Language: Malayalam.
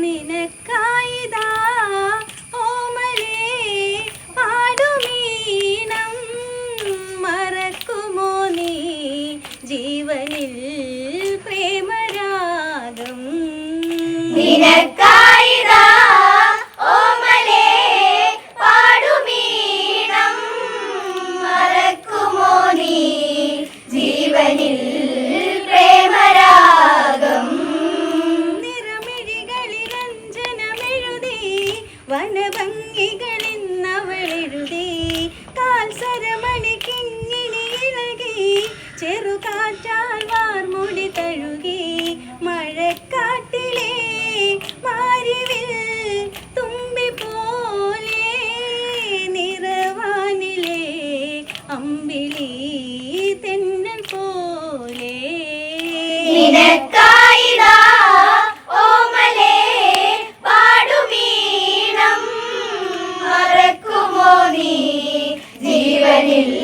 നിനക്കായിതാ ഓമലേ പാടുമീനം മറക്കുമോ നീ? ജീവനിൽ പ്രേമരാഗം. നിനക്കായിതാ വനഭംഗികളെന്നവളെഴുതി കാൽസരമണി കിഞ്ഞിനിളകി ചെറുകാറ്റാൽ വാർമുടി തഴുകി മഴക്കാട്ടിലെ മാരിവിൽ തുമ്പി പോലെ നിറവാനിലെ അമ്പിളി തെന്നൽ പോലെ. ജീവനില്ല.